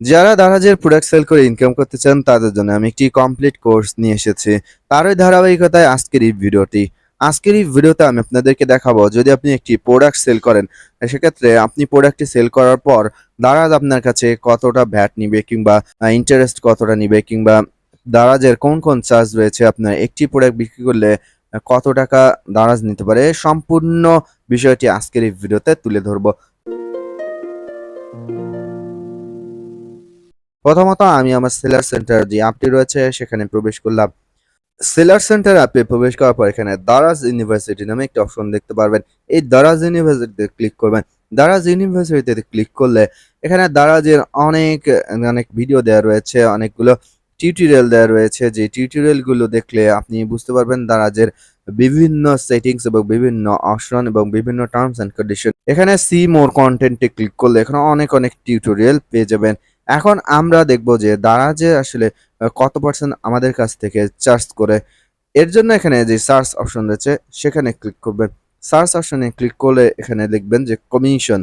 যারা দারাজের product sell করে ইনকাম করতে চান, তাদের জন্য আমি একটি কমপ্লিট কোর্স নিয়ে এসেছি। তারই ধারাবাহিকতায় আজকের এই ভিডিওটি। আজকের এই ভিডিওতে আমি আপনাদেরকে দেখাবো, যদি আপনি একটি প্রোডাক্ট সেল করেন, সেক্ষেত্রে আপনি প্রোডাক্টটি সেল করার পর দারাজ আপনার কাছে কতটা ভ্যাট নিবে কিংবা ইন্টারেস্ট কতটা নিবে কিংবা, দারাজের কোন কোন চার্জ রয়েছে, আপনার একটি প্রোডাক্ট বিক্রি করলে কত টাকা দারাজ নিতে পারে, সম্পূর্ণ বিষয়টি আজকের এই ভিডিওতে তুলে ধরবো। প্রথমত আমি আমার সেলার সেন্টার যে অ্যাপটি রয়েছে, সেখানে প্রবেশ করলাম। সেলার সেন্টার অ্যাপে প্রবেশ করার পর এখানে দারাজ ইউনিভার্সিটি নামে একটি অপশন দেখতে পারবেন। এই দারাজ ইউনিভার্সিটিতে ক্লিক করবেন। দারাজ ইউনিভার্সিটিতে ক্লিক করলে এখানে দারাজের অনেক অনেক ভিডিও দেওয়া রয়েছে, অনেকগুলো টিউটোরিয়াল দেওয়া রয়েছে। যে টিউটোরিয়ালগুলো দেখলে আপনি বুঝতে পারবেন দারাজের বিভিন্ন সেটিংস এবং বিভিন্ন অপশন এবং বিভিন্ন টার্মস অ্যান্ড কন্ডিশন। এখানে সি মোর কন্টেন্টে ক্লিক করলে এখানে অনেক অনেক টিউটোরিয়াল পেয়ে যাবেন। এখন আমরা দেখব যে দারাজে আসলে কত পার্সেন্ট আমাদের কাছ থেকে চার্জ করে। এর জন্য এখানে যে সার্চ অপশন রয়েছে, সেখানে ক্লিক করবেন। সার্চ অপশনে ক্লিক করলে এখানে দেখবেন যে কমিশন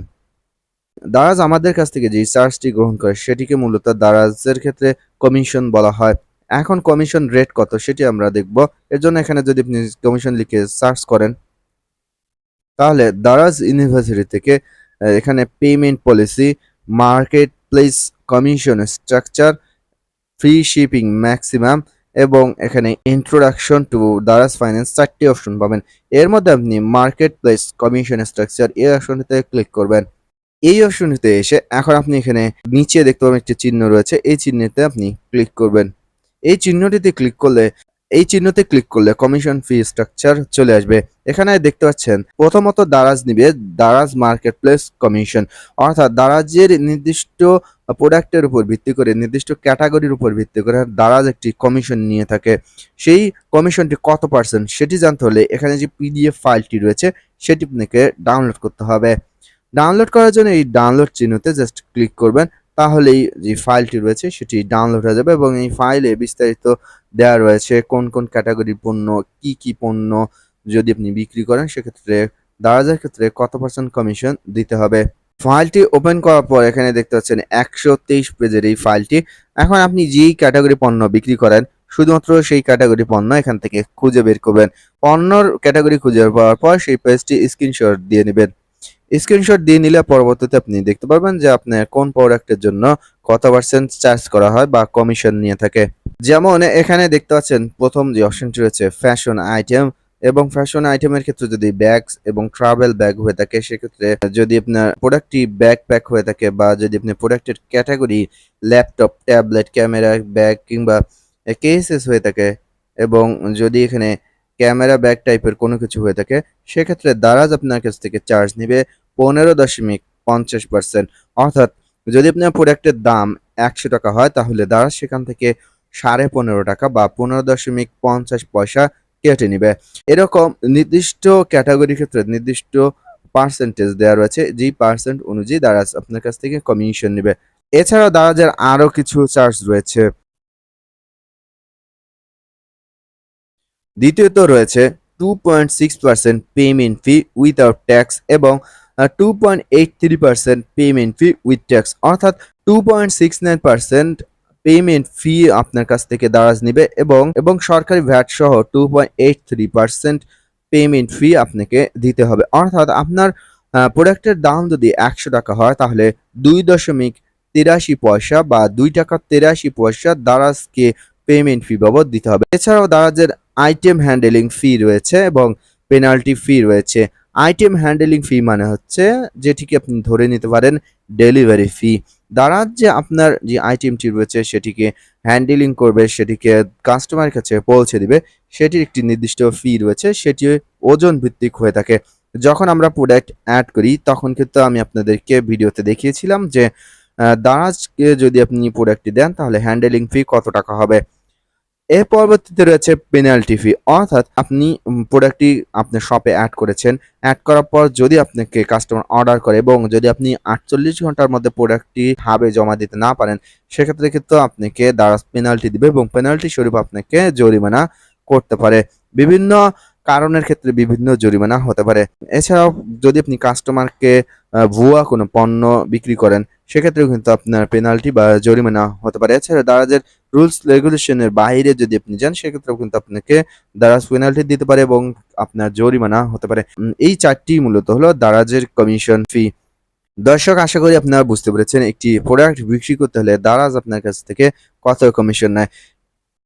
দারাজ আমাদের কাছ থেকে যে চার্জটি গ্রহণ করে, সেটিকে মূলত দারাজের ক্ষেত্রে কমিশন বলা হয়। এখন কমিশন রেট কত, সেটি আমরা দেখব। এর জন্য এখানে যদি আপনি কমিশন লিখে সার্চ করেন, তাহলে দারাজ ইউনিভার্সিটি থেকে এখানে payment policy market place commission structure free shipping maximum এবং এখানে ইন্ট্রোডাকশন টু দারাজ ফাইন্যান্স চারটি অপশন পাবেন। এর মধ্যে আপনি মার্কেট প্লেস কমিশন স্ট্রাকচার এই অপশনটিতে ক্লিক করবেন। এই অপশনটিতে এসে এখন আপনি এখানে নিচে দেখতে পাবেন একটি চিহ্ন রয়েছে। এই চিহ্নতে আপনি ক্লিক করবেন। এই চিহ্নটিতে ক্লিক করলে এই চিহ্নতে ক্লিক করলে কমিশন ফি স্ট্রাকচার চলে আসবে। এখানে দেখতে পাচ্ছেন, প্রথমত দারাজ নিবে, দারাজ মার্কেট প্লেস কমিশন অর্থাৎ দারাজের নির্দিষ্ট প্রোডাক্টের উপর ভিত্তি করে, নির্দিষ্ট ক্যাটাগরির উপর ভিত্তি করে দারাজ একটি কমিশন নিয়ে থাকে। সেই কমিশনটি কত পার্সেন্ট সেটি জানতে হলে এখানে যে পিডিএফ ফাইলটি রয়েছে, সেটি আপনাকে ডাউনলোড করতে হবে। ডাউনলোড করার জন্য এই ডাউনলোড চিহ্নতে জাস্ট ক্লিক করবেন। তাহলেই যে ফাইলটি রয়েছে, সেটি ডাউনলোড হয়ে যাবে এবং এই ফাইলে বিস্তারিত দেওয়া রয়েছে কোন কোন ক্যাটাগরির পণ্য, কি কি পণ্য যদি আপনি বিক্রি করেন, সেক্ষেত্রে দারাজের ক্ষেত্রে কত পার্সেন্ট কমিশন দিতে হবে? ফাইলটি ওপেন করার পর এখানে দেখতে পাচ্ছেন একশো তেইশ পেজের এই ফাইলটি এখন আপনি যেই ক্যাটাগরি পণ্য বিক্রি করেন, শুধুমাত্র সেই ক্যাটাগরি পণ্য এখান থেকে খুঁজে বের করবেন। পণ্যর ক্যাটাগরি খুঁজে পাওয়ার পর সেই পেজটি স্ক্রিনশট দিয়ে নেবেন। স্ক্রিনশট দিয়ে নিলে পরবর্তীতে আপনি দেখতে পারবেন যে আপনার কোন প্রোডাক্টের জন্য কত পার্সেন্ট চার্জ করা হয় বা কমিশন নিয়ে থাকে। যেমন এখানে দেখতে পাচ্ছেন প্রথম যে অপশনটি রয়েছে ফ্যাশন আইটেম এবং ফ্যাশন আইটেমের ক্ষেত্রে যদি ব্যাগ এবং ট্রাভেল ব্যাগ হয়ে থাকে, সেক্ষেত্রে যদি আপনার প্রোডাক্টটি ব্যাকপ্যাক হয়ে থাকে বা যদি আপনি প্রোডাক্টের category laptop tablet camera bag কিংবা কেসেস হয়ে থাকে এবং যদি এখানে ক্যামেরা ব্যাগ টাইপের কোনো কিছু হয়ে থাকে, সেক্ষেত্রে দারাজ আপনার কাছ থেকে চার্জ নেবে পনেরো দশমিক পঞ্চাশ পার্সেন্ট অর্থাৎ যদি আপনার প্রোডাক্টের দাম একশো টাকা হয়, তাহলে দারাজ সেখান থেকে সাড়ে পনেরো টাকা বা পনেরো দশমিক পঞ্চাশ পয়সা কেটে নেবে। এরকম নির্দিষ্ট ক্যাটাগরির ক্ষেত্রে নির্দিষ্ট পার্সেন্টেজ দেওয়া রয়েছে, যেই পার্সেন্ট অনুযায়ী দারাজ আপনার কাছ থেকে কমিশন নেবে। এছাড়াও দারাজের আরও কিছু চার্জ রয়েছে। দ্বিতীয়ত রয়েছে two point six percent payment fee without tax এবং two point eight three percent payment fee with tax অর্থাৎ two point six nine percent payment fee আপনার কাছ থেকে দারাজ নেবে এবং এবং সরকারি ভ্যাট সহ two point eight three percent payment fee আপনাকে দিতে হবে। অর্থাৎ আপনার প্রোডাক্টের দাম যদি একশো টাকা হয়, তাহলে দুই দশমিক তিরাশি পয়সা বা দুই টাকা তিরাশি পয়সা দারাজকে পেমেন্ট ফি বাবদ দিতে হবে। এছাড়াও দারাজের আইটেম হ্যান্ডেলিং ফি রয়েছে এবং পেনাল্টি ফি রয়েছে। আইটেম হ্যান্ডেলিং ফি মানে হচ্ছে যেটিকে আপনি ধরে নিতে পারেন ডেলিভারি ফি। দারাজ যে আপনার যে আইটেমটি রয়েছে সেটিকে হ্যান্ডেলিং করবে, সেটিকে কাস্টমারের কাছে পৌঁছে দিবে, সেটির একটি নির্দিষ্ট ফি রয়েছে সেটি ওজন ভিত্তিক হয়ে থাকে। যখন আমরা প্রোডাক্ট অ্যাড করি, তখন কিন্তু আমি আপনাদেরকে ভিডিওতে দেখিয়েছিলাম যে দারাজকে যদি আপনি প্রোডাক্টটি দেন, তাহলে হ্যান্ডেলিং ফি কত টাকা হবে? এর পরবর্তীতে রয়েছে পেনাল্টি ফি অর্থাৎ আপনি প্রোডাক্টটি আপনার শপে অ্যাড করেছেন। অ্যাড করার পর যদি আপনাকে কাস্টমার অর্ডার করে এবং যদি আপনি আটচল্লিশ ঘণ্টার মধ্যে প্রোডাক্টটি হাবে জমা দিতে না পারেন, সেক্ষেত্রে কিন্তু আপনাকে দ্বারা পেনাল্টি দিবে এবং পেনাল্টি স্বরূপ আপনাকে জরিমানা করতে পারে। বিভিন্ন কারণের ক্ষেত্রে বিভিন্ন জরিমানা হতে পারে। এছাড়াও যদি আপনি কাস্টমারকে ভুয়া কোনো পণ্য বিক্রি করেন সেক্ষেত্রেও কিন্তু আপনার পেনাল্টি বা জরিমানা হতে পারে। এছাড়া দারাজের রুলস রেগুলেশনের বাইরে যদি আপনি যান, সেক্ষেত্রেও কিন্তু আপনাকে দারাজ পেনাল্টি দিতে পারে এবং আপনার জরিমানা হতে পারে। এই চারটি মূলত হলো দারাজের কমিশন ফি দর্শক, আশা করি আপনারা বুঝতে পেরেছেন, একটি প্রোডাক্ট বিক্রি করতে হলে দারাজ আপনার কাছ থেকে কত কমিশন নেয়।